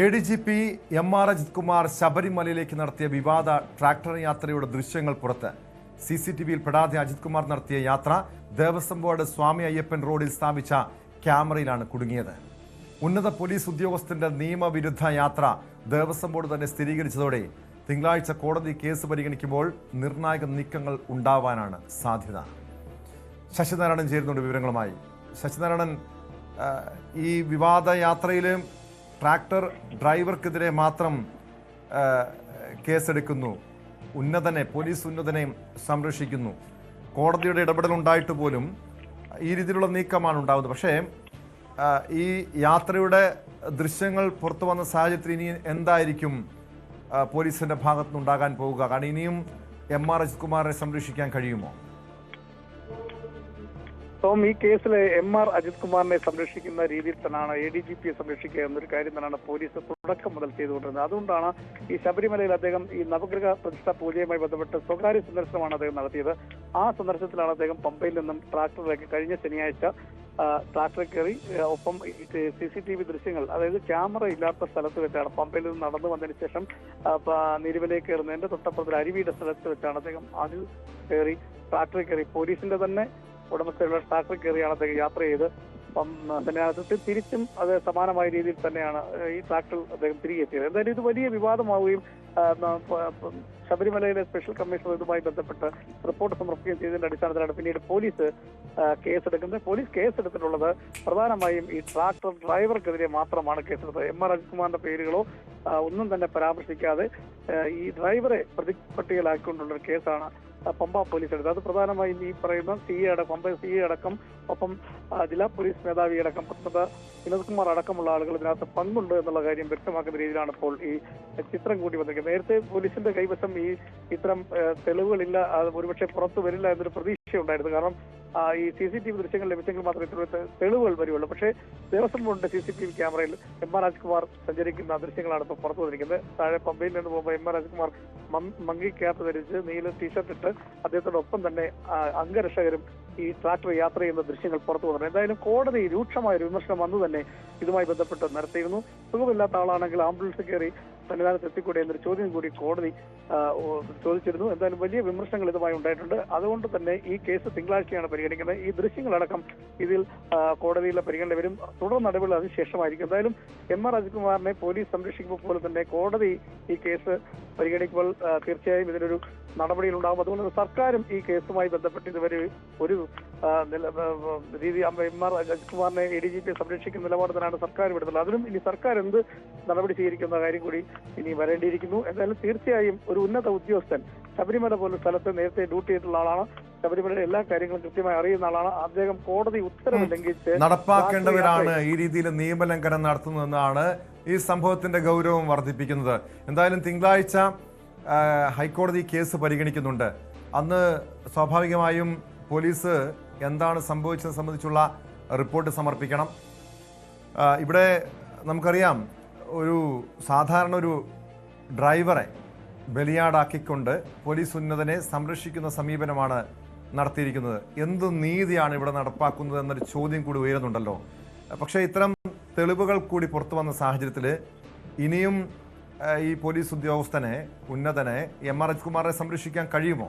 A D G P M R Ajith Kumar ശബരിമലയിലേക്ക് നടത്തിയ വിവാദ ട്രാക്ടർ യാത്രയുടെ ദൃശ്യങ്ങൾ പുറത്ത്. സി സി ടി വിയിൽ പെടാതെ അജിത് കുമാർ നടത്തിയ യാത്ര ദേവസ്വം ബോർഡ് സ്വാമി അയ്യപ്പൻ റോഡിൽ സ്ഥാപിച്ച ക്യാമറയിലാണ് കുടുങ്ങിയത്. ഉന്നത പോലീസ് ഉദ്യോഗസ്ഥന്റെ നിയമവിരുദ്ധ യാത്ര ദേവസ്വം ബോർഡ് തന്നെ സ്ഥിരീകരിച്ചതോടെ തിങ്കളാഴ്ച കോടതി കേസ് പരിഗണിക്കുമ്പോൾ നിർണായക നീക്കങ്ങൾ ഉണ്ടാവാനാണ് സാധ്യത. ശശിനാരായണൻ ചേരുന്നുണ്ട് വിവരങ്ങളുമായി. ശശിനാരായണൻ ഈ വിവാദ യാത്രയിലും ട്രാക്ടർ ഡ്രൈവർക്കെതിരെ മാത്രം കേസെടുക്കുന്നു. ഉന്നതനെ പോലീസ് ഉന്നതനെ സംരക്ഷിക്കുന്നു. കോടതിയുടെ ഇടപെടലുണ്ടായിട്ട് പോലും ഈ രീതിയിലുള്ള നീക്കമാണ് ഉണ്ടാകുന്നത് പക്ഷേ ഈ യാത്രയുടെ ദൃശ്യങ്ങൾ പുറത്തു വന്ന സാഹചര്യത്തിൽ ഇനി എന്തായിരിക്കും പോലീസിന്റെ ഭാഗത്തുനിന്നുണ്ടാകാൻ പോവുക? കാരണം ഇനിയും എം ആർ അജിത് കുമാറിനെ സംരക്ഷിക്കാൻ കഴിയുമോ? ടോം ഈ കേസിൽ എം ആർ അജിത് കുമാറിനെ സംരക്ഷിക്കുന്ന രീതിയിൽ തന്നെയാണ് എ ഡി ജി പിയെ സംരക്ഷിക്കുക എന്നൊരു കാര്യം തന്നെയാണ് പോലീസ് തുടക്കം മുതൽ ചെയ്തുകൊണ്ടിരുന്നത്. അതുകൊണ്ടാണ് ഈ ശബരിമലയിൽ അദ്ദേഹം ഈ നവഗ്രഹ പ്രതിഷ്ഠ പൂജയുമായി ബന്ധപ്പെട്ട് സ്വകാര്യ സന്ദർശനമാണ് അദ്ദേഹം നടത്തിയത്. ആ സന്ദർശനത്തിലാണ് അദ്ദേഹം പമ്പയിൽ നിന്നും ട്രാക്ടറിലേക്ക് കഴിഞ്ഞ ശനിയാഴ്ച ട്രാക്ടറിൽ കയറി ഒപ്പം സി സി ടി വി ദൃശ്യങ്ങൾ അതായത് ക്യാമറ ഇല്ലാത്ത സ്ഥലത്ത് വെച്ചാണ് പമ്പയിൽ നിന്ന് നടന്നു വന്നതിന് ശേഷം നിരുവിലേക്ക് കയറുന്നതിന്റെ തൊട്ടപ്പുറത്തിൽ അരുവിയുടെ സ്ഥലത്ത് വെച്ചാണ് അദ്ദേഹം അതിൽ കയറി ട്രാക്ടറിൽ കയറി പോലീസിന്റെ തന്നെ ഉടമസ്ഥയുള്ള ട്രാക്ടറിൽ കയറിയാണ് അദ്ദേഹം യാത്ര ചെയ്ത് അപ്പം തിരിച്ചും അത് സമാനമായ രീതിയിൽ തന്നെയാണ് ഈ ട്രാക്ടർ അദ്ദേഹം തിരികെ എത്തിയത് എന്തായാലും ഇത് വലിയ വിവാദമാവുകയും ശബരിമലയിലെ സ്പെഷ്യൽ കമ്മീഷണർ ഇതുമായി ബന്ധപ്പെട്ട് റിപ്പോർട്ട് സമർപ്പിക്കുകയും ചെയ്തതിന്റെ അടിസ്ഥാനത്തിലാണ് പിന്നീട് പോലീസ് കേസെടുക്കുന്നത്. പോലീസ് കേസെടുത്തിട്ടുള്ളത് പ്രധാനമായും ഈ ട്രാക്ടർ ഡ്രൈവർക്കെതിരെ മാത്രമാണ് കേസെടുത്തത്. എം ആർ അജിത്കുമാറിന്റെ പേരുകളോ ഒന്നും തന്നെ പരാമർശിക്കാതെ ഈ ഡ്രൈവറെ പ്രതിപട്ടികയിലാക്കിക്കൊണ്ടുള്ള ഒരു കേസാണ് പമ്പ പോലീസ് എടുത്തത് അത് പ്രധാനമായും ഈ പറയുന്ന സി എ അടക്കം പമ്പ സി എ അടക്കം ഒപ്പം ജില്ലാ പോലീസ് മേധാവി അടക്കം പത്മത വിനോദ് കുമാർ അടക്കമുള്ള ആളുകൾ ഇതിനകത്ത് പങ്കുണ്ട് എന്നുള്ള കാര്യം വ്യക്തമാക്കുന്ന രീതിയിലാണ് ഇപ്പോൾ ഈ ചിത്രം കൂടി വന്നിരിക്കുന്നത്. നേരത്തെ പോലീസിന്റെ കൈവശം ഈ ഇത്തരം തെളിവുകളില്ല ഒരുപക്ഷെ പുറത്തു വരില്ല എന്നൊരു പ്രതീക്ഷയുണ്ടായിരുന്നു. കാരണം ഈ സി സി ടി വി ദൃശ്യങ്ങൾ ലഭിച്ചെങ്കിൽ മാത്രമേ ഇത്തരത്തെ തെളിവുകൾ വരികയുള്ളൂ പക്ഷേ ദേവസ്വം ബോർഡിന്റെ സി സി ടി വി ക്യാമറയിൽ എം ആർ രാജ്കുമാർ സഞ്ചരിക്കുന്ന ദൃശ്യങ്ങളാണ് ഇപ്പോൾ പുറത്തു വന്നിരിക്കുന്നത്. താഴെ പമ്പയിൽ നിന്ന് പോകുമ്പോൾ M R Rajkumar monkey cap ധരിച്ച് നീല ടീഷർട്ട് ഇട്ട് അദ്ദേഹത്തോടൊപ്പം തന്നെ അംഗരക്ഷകരും ഈ ട്രാക്ടർ യാത്ര ചെയ്യുന്ന ദൃശ്യങ്ങൾ പുറത്തു വന്നു എന്തായാലും കോടതി രൂക്ഷമായ ഒരു വിമർശനം വന്നു തന്നെ ഇതുമായി ബന്ധപ്പെട്ട് നടത്തിയിരുന്നു. സുഖമില്ലാത്ത ആളാണെങ്കിൽ ആംബുലൻസ് കയറി സന്നിധാനത്ത് എത്തിക്കൂടെ എന്നൊരു ചോദ്യം കൂടി കോടതി ചോദിച്ചിരുന്നു. എന്തായാലും വലിയ വിമർശനങ്ങൾ ഇതുമായി ഉണ്ടായിട്ടുണ്ട്. അതുകൊണ്ട് തന്നെ ഈ കേസ് തിങ്കളാഴ്ചയാണ് പരിഗണിക്കുന്നത്. ഈ ദൃശ്യങ്ങളടക്കം ഇതിൽ കോടതിയിലെ പരിഗണന വരും. തുടർ നടപടികൾ അതിനുശേഷമായിരിക്കും എന്തായാലും എം ആർ അജിത്കുമാറിനെ പോലീസ് സംരക്ഷിക്കുമ്പോൾ പോലെ തന്നെ കോടതി ഈ കേസ് പരിഗണിക്കുമ്പോൾ തീർച്ചയായും ഇതിനൊരു നടപടികൾ ഉണ്ടാകും അതുകൊണ്ട് സർക്കാരും ഈ കേസുമായി ബന്ധപ്പെട്ട് ഇതുവരെ ഒരു രീതി എം ആർ അജിത്കുമാറിനെ എ ഡി ജി പി സംരക്ഷിക്കുന്ന നിലപാട് തന്നെയാണ് സർക്കാർ വിടുന്നത്? അതിനും ഇനി സർക്കാർ എന്ത് നടപടി സ്വീകരിക്കുന്ന കാര്യം കൂടി ഇനി വരേണ്ടിയിരിക്കുന്നു. എന്തായാലും തീർച്ചയായും ഒരു ഉന്നത ഉദ്യോഗസ്ഥൻ ശബരിമല പോലെ സ്ഥലത്ത് നേരത്തെ ഡ്യൂട്ടി ചെയ്തിട്ടുള്ള ആളാണ്. ശബരിമലയുടെ എല്ലാ കാര്യങ്ങളും കൃത്യമായി അറിയുന്ന ആളാണ്. അദ്ദേഹം കോടതി ഉത്തരവ് ലംഘിച്ച് നടപ്പാക്കേണ്ടവരാണ് ഈ രീതിയിൽ നിയമലംഘനം നടത്തുന്നതെന്നാണ് ഈ സംഭവത്തിന്റെ ഗൗരവം വർദ്ധിപ്പിക്കുന്നത്. എന്തായാലും തിങ്കളാഴ്ച ഹൈക്കോടതി കേസ് പരിഗണിക്കുന്നുണ്ട്. അന്ന് സ്വാഭാവികമായും പോലീസ് എന്താണ് സംഭവിച്ചത് സംബന്ധിച്ചുള്ള റിപ്പോർട്ട് സമർപ്പിക്കണം. ഇവിടെ നമുക്കറിയാം ഒരു സാധാരണ ഒരു ഡ്രൈവറെ ബലിയാടാക്കിക്കൊണ്ട് പോലീസ് ഉന്നതനെ സംരക്ഷിക്കുന്ന സമീപനമാണ് നടത്തിയിരിക്കുന്നത്. എന്ത് നീതിയാണ് ഇവിടെ നടപ്പാക്കുന്നത് എന്നൊരു ചോദ്യം കൂടി ഉയരുന്നുണ്ടല്ലോ. പക്ഷേ ഇത്തരം തെളിവുകൾ കൂടി പുറത്തു വന്ന സാഹചര്യത്തിൽ ഇനിയും ഈ പോലീസ് ഉദ്യോഗസ്ഥനെ ഉന്നതനെ എം ആർ എച്ച് കുമാറിനെ സംരക്ഷിക്കാൻ കഴിയുമോ?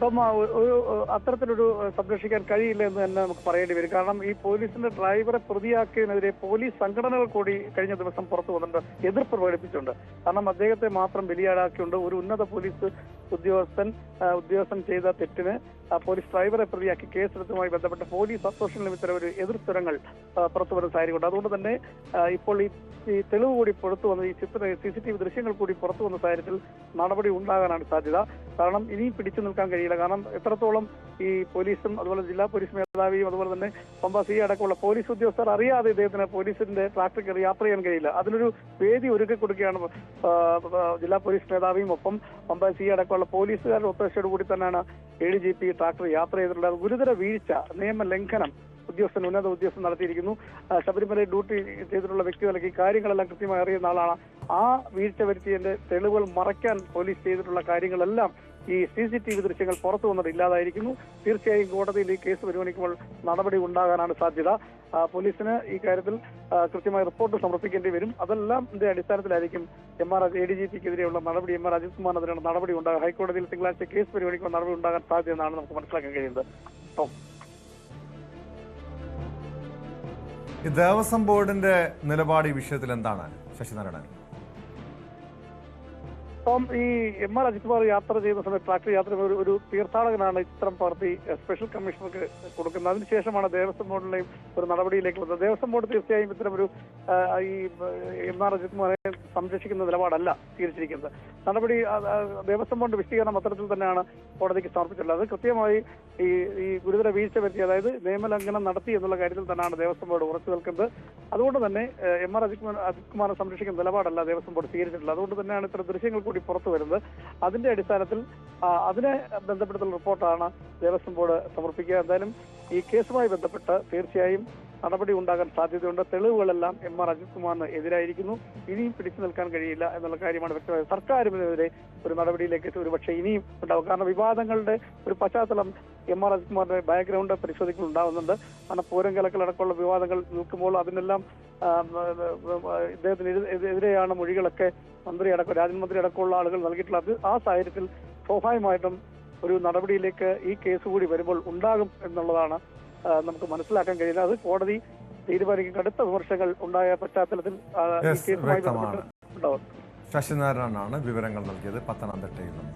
ടോം ഒരു അത്തരത്തിലൊരു സംരക്ഷിക്കാൻ കഴിയില്ല എന്ന് തന്നെ നമുക്ക് പറയേണ്ടി വരും. കാരണം ഈ പോലീസിന്റെ ഡ്രൈവറെ പ്രതിയാക്കിയതിനെതിരെ പോലീസ് സംഘടനകൾ കൂടി കഴിഞ്ഞ ദിവസം പുറത്തു വന്നിട്ടുണ്ട് എതിർപ്പ് പ്രകടിപ്പിച്ചിട്ടുണ്ട്. കാരണം അദ്ദേഹത്തെ മാത്രം ബലിയാടാക്കിയുണ്ട് ഒരു ഉന്നത പോലീസ് ഉദ്യോഗസ്ഥൻ ഉദ്യോഗസ്ഥൻ ചെയ്ത തെറ്റിന് പോലീസ് ഡ്രൈവറെ പ്രതിയാക്കി കേസെടുത്തുമായി ബന്ധപ്പെട്ട് പോലീസ് അസോസിയേഷൻ ഇത്തരം ഒരു എതിർസ്വരങ്ങൾ ആ, പുറത്തു വരുന്ന സാഹചര്യമുണ്ട്. അതുകൊണ്ട് തന്നെ ഇപ്പോൾ ഈ തെളിവ് കൂടി പുറത്തു വന്ന ഈ ചിത്ര സി സി ടി വി ദൃശ്യങ്ങൾ കൂടി പുറത്തു വന്ന സാഹചര്യത്തിൽ നടപടി ഉണ്ടാകാനാണ് സാധ്യത. കാരണം ഇനിയും പിടിച്ചു നിൽക്കാൻ കഴിയില്ല. കാരണം എത്രത്തോളം ഈ പോലീസും അതുപോലെ ജില്ലാ പോലീസ് മേധാവിയും അതുപോലെ തന്നെ പമ്പ സി അടക്കമുള്ള പോലീസ് ഉദ്യോഗസ്ഥർ അറിയാതെ ഇദ്ദേഹത്തിന് പോലീസിന്റെ കയറി യാത്ര ചെയ്യാൻ കഴിയില്ല. അതിനൊരു വേദി ഒരുക്കി കൊടുക്കുകയാണ് ജില്ലാ പോലീസ് മേധാവിയും ഒപ്പം പമ്പ സി അടക്കമുള്ള പോലീസുകാരുടെ ഒത്തശയോടുകൂടി തന്നെയാണ് A D G P tractor യാത്ര ചെയ്തിട്ടുള്ളത്. ഗുരുതര വീഴ്ച നിയമ ലംഘനം ഉദ്യോഗസ്ഥൻ ഉന്നത ഉദ്യോഗസ്ഥൻ നടത്തിയിരിക്കുന്നു. ശബരിമല ശബരിമലയിൽ ഡ്യൂട്ടി ചെയ്തിട്ടുള്ള വ്യക്തി ഈ കാര്യങ്ങളെല്ലാം കൃത്യമായി അറിയുന്ന ആളാണ്. ആ വീഴ്ച വരുത്തിയതിന്റെ തെളിവുകൾ മറയ്ക്കാൻ പോലീസ് ചെയ്തിട്ടുള്ള കാര്യങ്ങളെല്ലാം ഈ സി സി ടി വി ദൃശ്യങ്ങൾ പുറത്തു വന്നത് ഇല്ലാതായിരിക്കുന്നു. തീർച്ചയായും കോടതിയിൽ ഈ കേസ് പരിഗണിക്കുമ്പോൾ നടപടി ഉണ്ടാകാനാണ് സാധ്യത. പോലീസിന് ഈ കാര്യത്തിൽ കൃത്യമായ റിപ്പോർട്ട് സമർപ്പിക്കേണ്ടി വരും. അതെല്ലാം അടിസ്ഥാനത്തിലായിരിക്കും M R A D G പിക്കെതിരെയുള്ള നടപടി. എം ആർ അജിത് കുമാറിനെതിരെയുള്ള നടപടി ഉണ്ടാകും. ഹൈക്കോടതിയിൽ തിങ്കളാഴ്ച കേസ് പരിഗണിക്കുമ്പോൾ നടപടി ഉണ്ടാകാൻ സാധ്യതയെന്നാണ് നമുക്ക് മനസ്സിലാക്കാൻ കഴിയുന്നത്. ഈ ദേവസ്വം ബോർഡിന്റെ നിലപാട് ഈ വിഷയത്തിൽ എന്താണ് ശശിനാരായണൻ? അപ്പം ഈ എം ആർ അജിത് കുമാർ യാത്ര ചെയ്യുന്ന സമയത്ത് ട്രാക്ടർ യാത്ര ഒരു ഒരു തീർത്ഥാടകനാണ് ചിത്രം പകർത്തി സ്പെഷ്യൽ കമ്മീഷണർക്ക് കൊടുക്കുന്നത്. അതിനുശേഷമാണ് ദേവസ്വം ബോർഡിനെയും ഒരു നടപടിയിലേക്ക് വന്നത്. ദേവസ്വം ബോർഡ് തീർച്ചയായും ഇത്തരം ഒരു ഈ എം ആർ അജിത് കുമാറെ സംരക്ഷിക്കുന്ന നിലപാടല്ല സ്വീകരിച്ചിരിക്കുന്നത്. നടപടി ദേവസ്വം ബോർഡ് വിശദീകരണം അത്തരത്തിൽ തന്നെയാണ് കോടതിക്ക് സമർപ്പിച്ചിട്ടുള്ളത്. കൃത്യമായി ഈ ഈ ഗുരുതര വീഴ്ച വരുത്തി അതായത് നിയമലംഘനം നടത്തി എന്നുള്ള കാര്യത്തിൽ തന്നെയാണ് ദേവസ്വം ബോർഡ് ഉറച്ചു നിൽക്കുന്നത്. അതുകൊണ്ട് തന്നെ എം ആർ അജിത് കുമാർ അജിത് കുമാറിനെ സംരക്ഷിക്കുന്ന നിലപാടല്ല ദേവസ്വം ബോർഡ് സ്വീകരിച്ചിട്ടുള്ളത്. അതുകൊണ്ട് തന്നെയാണ് ഇത്തരം ദൃശ്യങ്ങൾ കൂടി പുറത്തു വരുന്നത്. അതിന്റെ അടിസ്ഥാനത്തിൽ അതിനെ ബന്ധപ്പെടുത്തുന്ന റിപ്പോർട്ടാണ് ദേവസ്വം ബോർഡ് സമർപ്പിക്കുക. എന്തായാലും ഈ കേസുമായി ബന്ധപ്പെട്ട് തീർച്ചയായും നടപടി ഉണ്ടാകാൻ സാധ്യതയുണ്ട്. തെളിവുകളെല്ലാം എം ആർ അജിത് കുമാറിന് എതിരായിരിക്കുന്നു. ഇനിയും പിടിച്ചു നിൽക്കാൻ കഴിയില്ല എന്നുള്ള കാര്യമാണ് വ്യക്തമായത്. സർക്കാരും ഇതിനെതിരെ ഒരു നടപടിയിലേക്ക് ഒരു പക്ഷേ ഇനിയും ഉണ്ടാവും. കാരണം വിവാദങ്ങളുടെ ഒരു പശ്ചാത്തലം എം ആർ അജിത് കുമാറിന്റെ ബാക്ക്ഗ്രൗണ്ട് പരിശോധിക്കൽ ഉണ്ടാവുന്നുണ്ട്. കാരണം പൂരം കലക്കലടക്കമുള്ള വിവാദങ്ങൾ നിൽക്കുമ്പോൾ അതിനെല്ലാം ഇദ്ദേഹത്തിന് എതി- എതി- എതിരെയാണ് മൊഴികളൊക്കെ മന്ത്രി അടക്കം രാജ്യമന്ത്രി അടക്കമുള്ള ആളുകൾ നൽകിയിട്ടുള്ളത്. ആ സാഹചര്യത്തിൽ സ്വാഭാവികമായിട്ടും ഒരു നടപടിയിലേക്ക് ഈ കേസ് കൂടി വരുമ്പോൾ ഉണ്ടാകും എന്നുള്ളതാണ് നമുക്ക് മനസ്സിലാക്കാൻ കഴിയുന്നത് അത് കോടതി തീരുമാനിക്കും. കടുത്ത വർഷങ്ങൾ ഉണ്ടായ പശ്ചാത്തലത്തിൽ ശശിനാരായണാണ് ശശിനാരായണനാണ് വിവരങ്ങൾ നൽകിയത് പത്തനംതിട്ടയിൽ നിന്ന്.